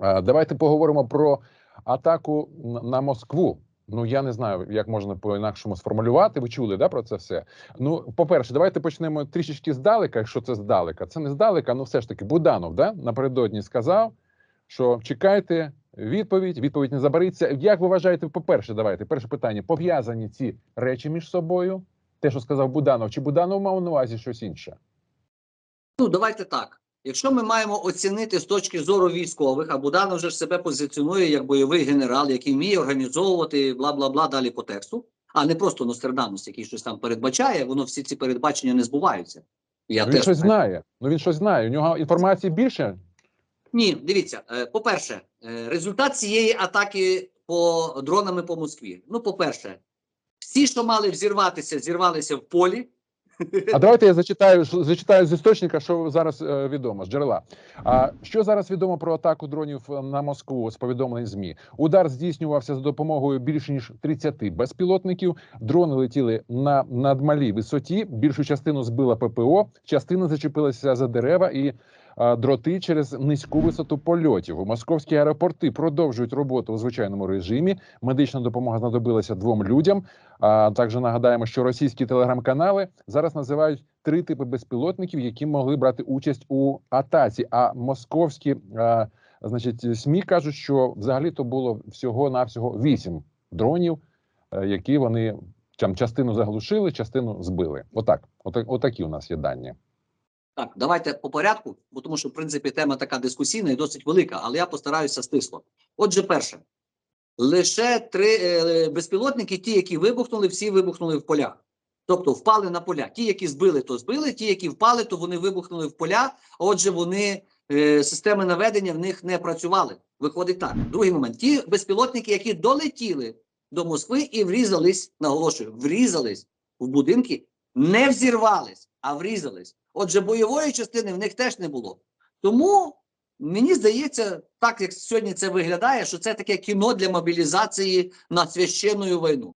Е, Давайте поговоримо про атаку на Москву. Ну я не знаю, як можна по-інакшому сформулювати. Ви чули да, про це все? Ну, по-перше, давайте почнемо трішечки здалека, якщо це здалека. Це не здалека, ну все ж таки Буданов да, напередодні сказав, що чекайте відповідь, відповідь не забариться. Як ви вважаєте, по-перше, давайте перше питання: пов'язані ці речі між собою? Те, що сказав Буданов, чи Буданов мав на увазі щось інше? Ну, давайте так. Якщо ми маємо оцінити з точки зору військових, а Буданов вже ж себе позиціонує як бойовий генерал, який вміє організовувати бла бла бла далі по тексту, а не просто Нострадамус, який щось там передбачає, воно всі ці передбачення не збуваються. Я Ну, він теж щось знаю. знає. Ну він щось знає. У нього інформації більше. Ні, дивіться, е, по-перше, е, результат цієї атаки по дронами по Москві. Ну, по-перше, всі, що мали взірватися, зірвалися в полі. А давайте я зачитаю зачитаю з істочника, що зараз е, відомо з джерела. А що зараз відомо про атаку дронів е, на Москву з повідомлень змі? Удар здійснювався за допомогою більше ніж 30 безпілотників. Дрони летіли на надмалій висоті. Більшу частину збила ППО, частина зачепилася за дерева і. Дроти через низьку висоту польотів. Московські аеропорти продовжують роботу у звичайному режимі. Медична допомога знадобилася двом людям. А також нагадаємо, що російські телеграм-канали зараз називають три типи безпілотників, які могли брати участь у атаці. А московські а, значить СМІ кажуть, що взагалі то було всього навсього вісім дронів, е, які вони там частину заглушили, частину збили. Отак, отак, отакі у нас є дані. Так, давайте по порядку, бо тому що, в принципі, тема така дискусійна і досить велика, але я постараюся стисло. Отже, перше, лише три е, безпілотники, ті, які вибухнули, всі вибухнули в полях. Тобто впали на поля. Ті, які збили, то збили, ті, які впали, то вони вибухнули в поля. Отже, вони е, системи наведення в них не працювали. Виходить так. Другий момент: ті безпілотники, які долетіли до Москви і врізались, наголошую, врізались в будинки, не взірвались, а врізались. Отже, бойової частини в них теж не було. Тому мені здається, так як сьогодні це виглядає, що це таке кіно для мобілізації на священну війну.